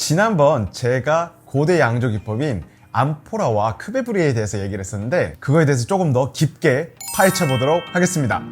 지난번 제가 고대 양조 기법인 암포라와 크베브리에 대해서 얘기를 했었는데 그거에 대해서 조금 더 깊게 파헤쳐 보도록 하겠습니다.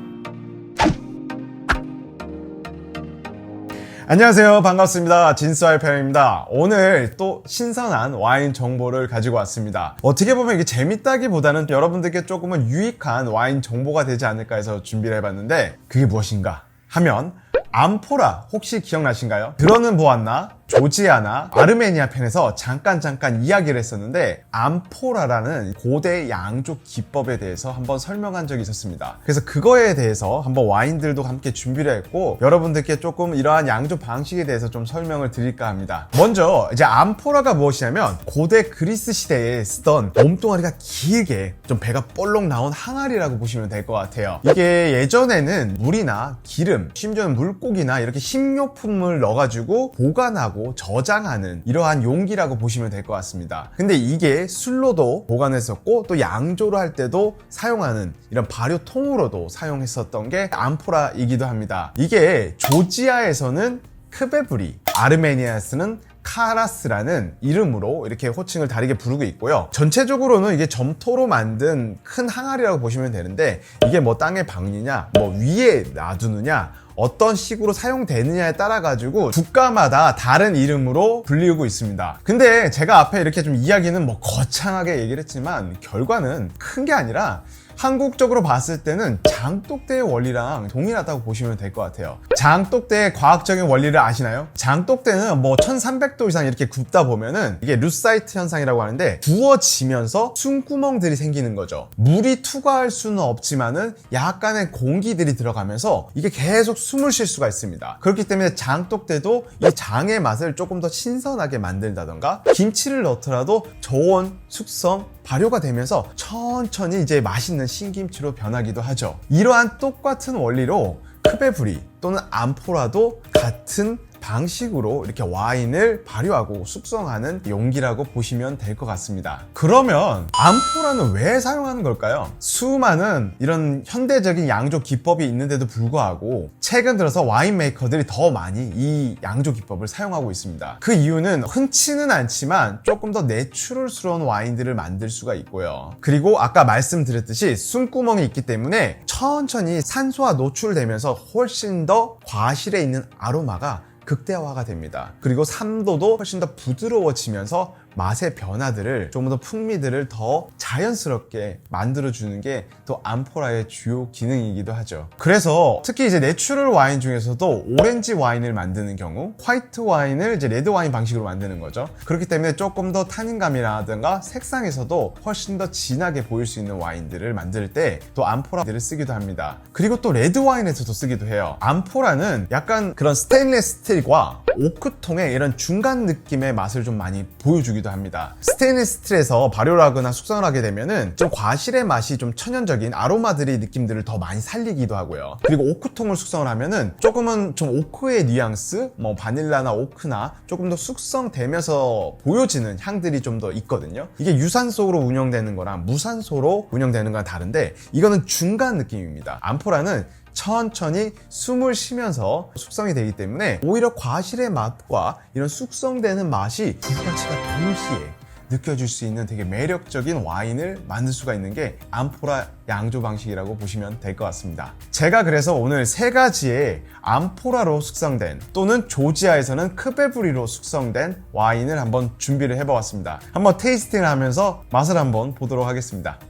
안녕하세요. 반갑습니다. 진수알편입니다. 오늘 또 신선한 와인 정보를 가지고 왔습니다. 어떻게 보면 이게 재밌다기보다는 여러분들께 조금은 유익한 와인 정보가 되지 않을까 해서 준비를 해봤는데 그게 무엇인가 하면 암포라 혹시 기억나신가요? 들어는 보았나? 조지아나 아르메니아 편에서 잠깐 잠깐 이야기를 했었는데 암포라라는 고대 양조 기법에 대해서 한번 설명한 적이 있었습니다. 그래서 그거에 대해서 한번 와인들도 함께 준비를 했고 여러분들께 조금 이러한 양조 방식에 대해서 좀 설명을 드릴까 합니다. 먼저 이제 암포라가 무엇이냐면 고대 그리스 시대에 쓰던 몸뚱아리가 길게 좀 배가 볼록 나온 항아리라고 보시면 될 것 같아요. 이게 예전에는 물이나 기름, 심지어는 물고기나 이렇게 식료품을 넣어가지고 보관하고 저장하는 이러한 용기라고 보시면 될 것 같습니다. 근데 이게 술로도 보관했었고 또 양조를 할 때도 사용하는 이런 발효통으로도 사용했었던 게 암포라이기도 합니다. 이게 조지아에서는 크베브리, 아르메니아에서는 카라스라는 이름으로 이렇게 호칭을 다르게 부르고 있고요. 전체적으로는 이게 점토로 만든 큰 항아리라고 보시면 되는데 이게 뭐 땅에 박느냐, 뭐 위에 놔두느냐, 어떤 식으로 사용되느냐에 따라 가지고 국가마다 다른 이름으로 불리우고 있습니다. 근데 제가 앞에 이렇게 좀 이야기는 뭐 거창하게 얘기를 했지만 결과는 큰 게 아니라 한국적으로 봤을 때는 장독대의 원리랑 동일하다고 보시면 될 것 같아요. 장독대의 과학적인 원리를 아시나요? 장독대는 뭐 1300도 이상 이렇게 굽다 보면은 이게 루사이트 현상이라고 하는데 부어지면서 숨구멍들이 생기는 거죠. 물이 투과할 수는 없지만은 약간의 공기들이 들어가면서 이게 계속 숨을 쉴 수가 있습니다. 그렇기 때문에 장독대도 이 장의 맛을 조금 더 신선하게 만들다던가 김치를 넣더라도 저온, 숙성, 발효가 되면서 천천히 이제 맛있는 신김치로 변하기도 하죠. 이러한 똑같은 원리로 크베브리 또는 암포라도 같은 방식으로 이렇게 와인을 발효하고 숙성하는 용기라고 보시면 될 것 같습니다. 그러면 암포라는 왜 사용하는 걸까요? 수많은 이런 현대적인 양조 기법이 있는데도 불구하고 최근 들어서 와인 메이커들이 더 많이 이 양조 기법을 사용하고 있습니다. 그 이유는 흔치는 않지만 조금 더 내추럴스러운 와인들을 만들 수가 있고요. 그리고 아까 말씀드렸듯이 숨구멍이 있기 때문에 천천히 산소가 노출되면서 훨씬 더 과실에 있는 아로마가 극대화가 됩니다. 그리고 삼도도 훨씬 더 부드러워지면서 맛의 변화들을 조금 더 풍미들을 더 자연스럽게 만들어주는 게 또 암포라의 주요 기능이기도 하죠. 그래서 특히 이제 내추럴 와인 중에서도 오렌지 와인을 만드는 경우 화이트 와인을 이제 레드 와인 방식으로 만드는 거죠. 그렇기 때문에 조금 더 타닌감이라든가 색상에서도 훨씬 더 진하게 보일 수 있는 와인들을 만들 때 또 암포라들을 쓰기도 합니다. 그리고 또 레드 와인에서도 쓰기도 해요. 암포라는 약간 그런 스테인레스 스틸과 오크통의 이런 중간 느낌의 맛을 좀 많이 보여주기도 합니다. 스테인리스 스틸에서 발효를 하거나 숙성을 하게 되면은 좀 과실의 맛이 좀 천연적인 아로마들의 느낌들을 더 많이 살리기도 하고요. 그리고 오크통을 숙성을 하면은 조금은 좀 오크의 뉘앙스, 뭐 바닐라나 오크나 조금 더 숙성되면서 보여지는 향들이 좀 더 있거든요. 이게 유산소로 운영되는 거랑 무산소로 운영되는 거랑 다른데 이거는 중간 느낌입니다. 암포라는 천천히 숨을 쉬면서 숙성이 되기 때문에 오히려 과실의 맛과 이런 숙성되는 맛이 두 가지가 동시에 느껴질 수 있는 되게 매력적인 와인을 만들 수가 있는 게 암포라 양조 방식이라고 보시면 될 것 같습니다. 제가 그래서 오늘 세 가지의 암포라로 숙성된 또는 조지아에서는 크베브리로 숙성된 와인을 한번 준비를 해보았습니다. 한번 테이스팅을 하면서 맛을 한번 보도록 하겠습니다.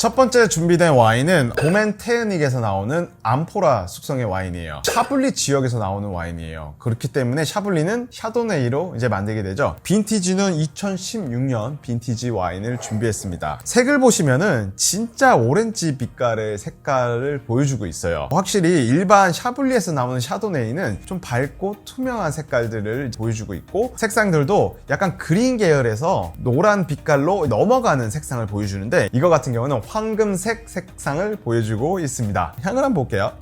첫 번째 준비된 와인은 고멘테으닉에서 나오는 암포라 숙성의 와인이에요. 샤블리 지역에서 나오는 와인이에요. 그렇기 때문에 샤블리는 샤도네이로 이제 만들게 되죠. 빈티지는 2016년 빈티지 와인을 준비했습니다. 색을 보시면은 진짜 오렌지 빛깔의 색깔을 보여주고 있어요. 확실히 일반 샤블리에서 나오는 샤도네이는 좀 밝고 투명한 색깔들을 보여주고 있고 색상들도 약간 그린 계열에서 노란 빛깔로 넘어가는 색상을 보여주는데 이거 같은 경우는 황금색 색상을 보여주고 있습니다. 향을 한번 볼게요.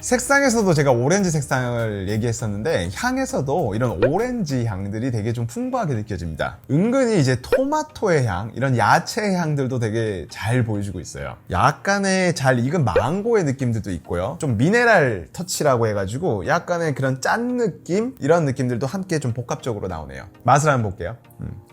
색상에서도 제가 오렌지 색상을 얘기했었는데 향에서도 이런 오렌지 향들이 되게 좀 풍부하게 느껴집니다. 은근히 이제 토마토의 향, 이런 야채의 향들도 되게 잘 보여주고 있어요. 약간의 잘 익은 망고의 느낌들도 있고요. 좀 미네랄 터치라고 해가지고 약간의 그런 짠 느낌 이런 느낌들도 함께 좀 복합적으로 나오네요. 맛을 한번 볼게요. 음.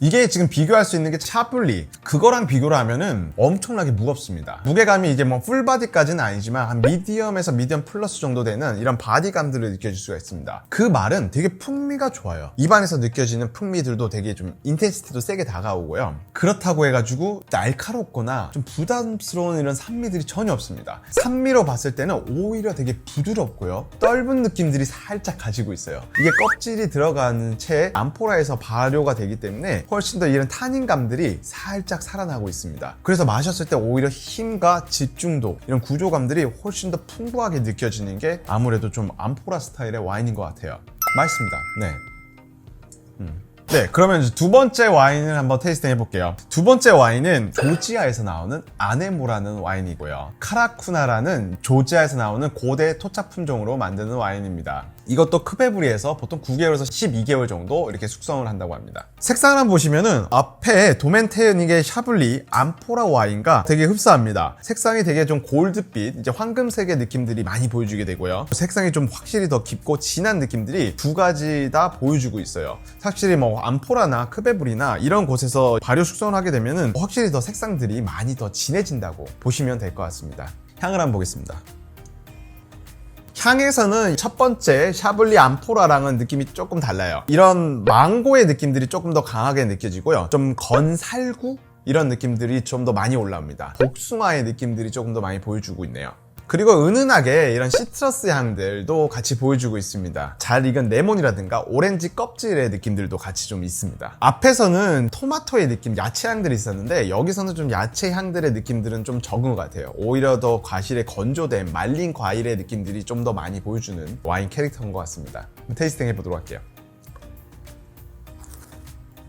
이게 지금 비교할 수 있는 게 차블리. 그거랑 비교를 하면은 엄청나게 무겁습니다. 무게감이 이제 뭐 풀바디까지는 아니지만 한 미디엄에서 미디엄 플러스 정도 되는 이런 바디감들을 느껴질 수가 있습니다. 그 말은 되게 풍미가 좋아요. 입안에서 느껴지는 풍미들도 되게 좀 인텐시티도 세게 다가오고요. 그렇다고 해가지고 날카롭거나 좀 부담스러운 이런 산미들이 전혀 없습니다. 산미로 봤을 때는 오히려 되게 부드럽고요. 떫은 느낌들이 살짝 가지고 있어요. 이게 껍질이 들어가는 채 암포라에서 발효가 되기 때문에 훨씬 더 이런 타닌감들이 살짝 살아나고 있습니다. 그래서 마셨을 때 오히려 힘과 집중도 이런 구조감들이 훨씬 더 풍부하게 느껴지는 게 아무래도 좀 암포라 스타일의 와인인 것 같아요. 맛있습니다. 네. 음. 네, 그러면 이제 두 번째 와인을 한번 테이스팅 해볼게요. 두 번째 와인은 조지아에서 나오는 아네모라는 와인이고요. 카라쿠나라는 조지아에서 나오는 고대 토착 품종으로 만드는 와인입니다. 이것도 크베브리에서 보통 9개월에서 12개월 정도 이렇게 숙성을 한다고 합니다. 색상을 한번 보시면은 앞에 도멘테닉의 샤블리 암포라 와인과 되게 흡사합니다. 색상이 되게 좀 골드빛, 이제 황금색의 느낌들이 많이 보여주게 되고요. 색상이 좀 확실히 더 깊고 진한 느낌들이 두 가지 다 보여주고 있어요. 확실히 뭐 암포라나 크베브리나 이런 곳에서 발효 숙성을 하게 되면은 확실히 더 색상들이 많이 더 진해진다고 보시면 될 것 같습니다. 향을 한번 보겠습니다. 향에서는 첫 번째 샤블리 암포라랑은 느낌이 조금 달라요. 이런 망고의 느낌들이 조금 더 강하게 느껴지고요. 좀 건살구? 이런 느낌들이 좀 더 많이 올라옵니다. 복숭아의 느낌들이 조금 더 많이 보여주고 있네요. 그리고 은은하게 이런 시트러스 향들도 같이 보여주고 있습니다. 잘 익은 레몬이라든가 오렌지 껍질의 느낌들도 같이 좀 있습니다. 앞에서는 토마토의 느낌, 야채 향들이 있었는데 여기서는 좀 야채 향들의 느낌들은 좀 적은 것 같아요. 오히려 더 과실에 건조된 말린 과일의 느낌들이 좀 더 많이 보여주는 와인 캐릭터인 것 같습니다. 테이스팅 해보도록 할게요.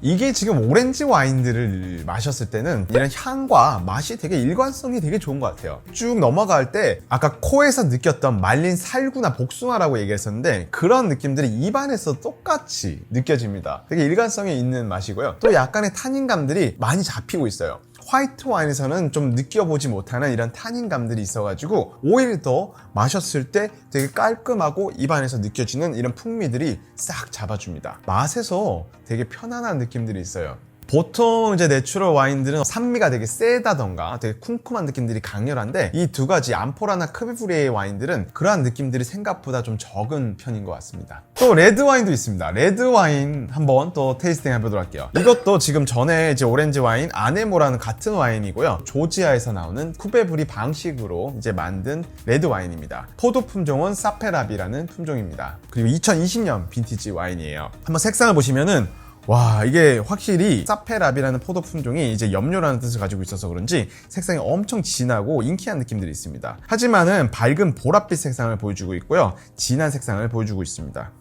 이게 지금 오렌지 와인들을 마셨을 때는 이런 향과 맛이 되게 일관성이 되게 좋은 것 같아요. 쭉 넘어갈 때 아까 코에서 느꼈던 말린 살구나 복숭아라고 얘기했었는데 그런 느낌들이 입안에서 똑같이 느껴집니다. 되게 일관성이 있는 맛이고요. 또 약간의 타닌감들이 많이 잡히고 있어요. 화이트 와인에서는 좀 느껴보지 못하는 이런 타닌감들이 있어가지고 오히려 더 마셨을 때 되게 깔끔하고 입안에서 느껴지는 이런 풍미들이 싹 잡아줍니다. 맛에서 되게 편안한 느낌들이 있어요. 보통 이제 내추럴 와인들은 산미가 되게 세다던가 되게 쿰쿰한 느낌들이 강렬한데 이 두 가지 암포라나 크베브리의 와인들은 그러한 느낌들이 생각보다 좀 적은 편인 것 같습니다. 또 레드 와인도 있습니다. 레드 와인 한번 또 테이스팅 해보도록 할게요. 이것도 지금 전에 이제 오렌지 와인 아네모라는 같은 와인이고요. 조지아에서 나오는 쿠베브리 방식으로 이제 만든 레드 와인입니다. 포도 품종은 사페라비라는 품종입니다. 그리고 2020년 빈티지 와인이에요. 한번 색상을 보시면은 와 이게 확실히 사페랍이라는 포도 품종이 이제 염료라는 뜻을 가지고 있어서 그런지 색상이 엄청 진하고 인키한 느낌들이 있습니다. 하지만은 밝은 보랏빛 색상을 보여주고 있고요. 진한 색상을 보여주고 있습니다.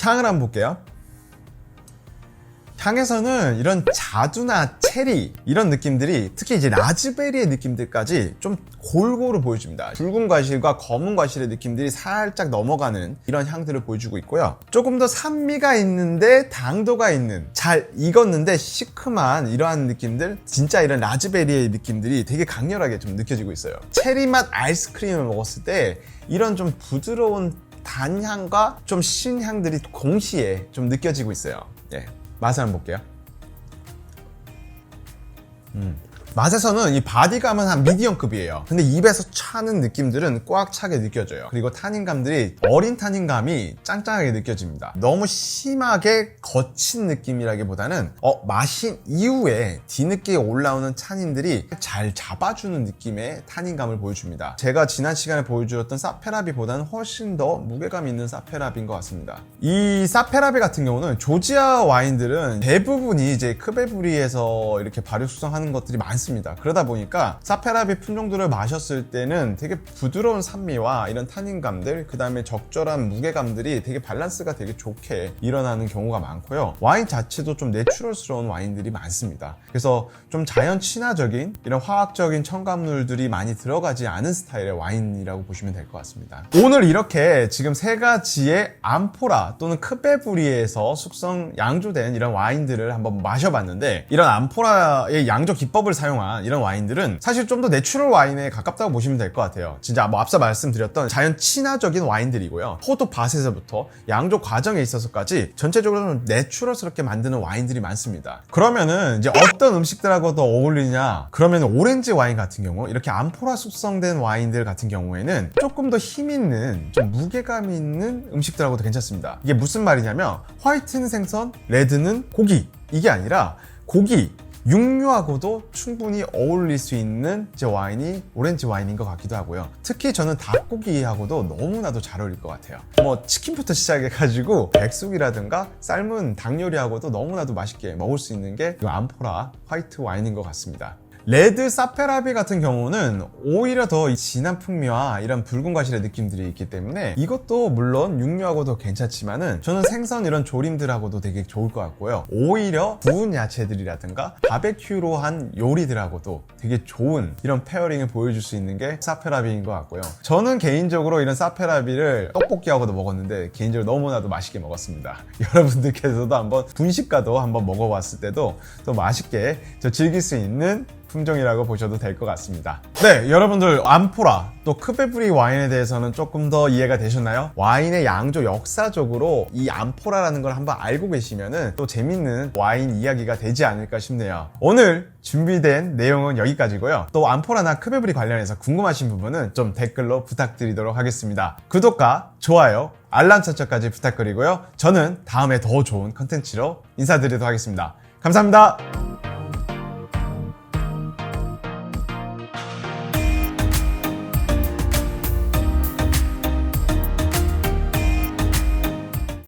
향을 한번 볼게요. 향에서는 이런 자두나 체리 이런 느낌들이 특히 이제 라즈베리의 느낌들까지 좀 골고루 보여줍니다. 붉은 과실과 검은 과실의 느낌들이 살짝 넘어가는 이런 향들을 보여주고 있고요. 조금 더 산미가 있는데 당도가 있는 잘 익었는데 시큼한 이러한 느낌들 진짜 이런 라즈베리의 느낌들이 되게 강렬하게 좀 느껴지고 있어요. 체리 맛 아이스크림을 먹었을 때 이런 좀 부드러운 단향과 좀 신향들이 동시에 좀 느껴지고 있어요. 예. 맛을 한번 볼게요. 음. 맛에서는 이 바디감은 한 미디엄급이에요. 근데 입에서 차는 느낌들은 꽉 차게 느껴져요. 그리고 타닌감들이 어린 타닌감이 짱짱하게 느껴집니다. 너무 심하게 거친 느낌이라기보다는 어, 마신 이후에 뒤늦게 올라오는 타닌들이 잘 잡아주는 느낌의 타닌감을 보여줍니다. 제가 지난 시간에 보여주었던 사페라비보다는 훨씬 더 무게감 있는 사페라비인 것 같습니다. 이 사페라비 같은 경우는 조지아 와인들은 대부분이 이제 크베브리에서 이렇게 발효 숙성하는 것들이 많습니다. 괜찮습니다. 그러다 보니까 사페라비 품종들을 마셨을 때는 되게 부드러운 산미와 이런 탄닌감들, 그 다음에 적절한 무게감들이 되게 밸런스가 되게 좋게 일어나는 경우가 많고요. 와인 자체도 좀 내추럴스러운 와인들이 많습니다. 그래서 좀 자연 친화적인 이런 화학적인 첨가물들이 많이 들어가지 않은 스타일의 와인이라고 보시면 될 것 같습니다. 오늘 이렇게 지금 세 가지의 암포라 또는 크베브리에서 숙성 양조된 이런 와인들을 한번 마셔봤는데 이런 암포라의 양조 기법을 사용 한 이런 와인들은 사실 좀 더 내추럴 와인에 가깝다고 보시면 될 것 같아요. 진짜 뭐 앞서 말씀드렸던 자연 친화적인 와인들이고요. 포도 밭에서부터 양조 과정에 있어서까지 전체적으로 좀 내추럴스럽게 만드는 와인들이 많습니다. 그러면은 이제 어떤 음식들하고 더 어울리냐? 그러면 오렌지 와인 같은 경우 이렇게 암포라 숙성된 와인들 같은 경우에는 조금 더 힘 있는 좀 무게감 있는 음식들하고도 괜찮습니다. 이게 무슨 말이냐면 화이트는 생선, 레드는 고기 이게 아니라 고기 육류하고도 충분히 어울릴 수 있는 이제 와인이 오렌지 와인인 것 같기도 하고요. 특히 저는 닭고기하고도 너무나도 잘 어울릴 것 같아요. 뭐 치킨부터 시작해가지고 백숙이라든가 삶은 닭 요리하고도 너무나도 맛있게 먹을 수 있는 게 이 암포라 화이트 와인인 것 같습니다. 레드 사페라비 같은 경우는 오히려 더이 진한 풍미와 이런 붉은 과실의 느낌들이 있기 때문에 이것도 물론 육류하고도 괜찮지만은 저는 생선 이런 조림들하고도 되게 좋을 것 같고요. 오히려 구운 야채들이라든가 바베큐로 한 요리들하고도 되게 좋은 이런 페어링을 보여줄 수 있는 게 사페라비인 것 같고요. 저는 개인적으로 이런 사페라비를 떡볶이하고도 먹었는데 개인적으로 너무나도 맛있게 먹었습니다. 여러분들께서도 한번 분식과도 한번 먹어봤을 때도 또 맛있게 저 즐길 수 있는 품종이라고 보셔도 될 것 같습니다. 네, 여러분들 암포라 또 크베브리 와인에 대해서는 조금 더 이해가 되셨나요? 와인의 양조 역사적으로 이 암포라라는 걸 한번 알고 계시면은 또 재밌는 와인 이야기가 되지 않을까 싶네요. 오늘 준비된 내용은 여기까지고요. 또 암포라나 크베브리 관련해서 궁금하신 부분은 좀 댓글로 부탁드리도록 하겠습니다. 구독과 좋아요, 알람 설정까지 부탁드리고요. 저는 다음에 더 좋은 컨텐츠로 인사드리도록 하겠습니다. 감사합니다.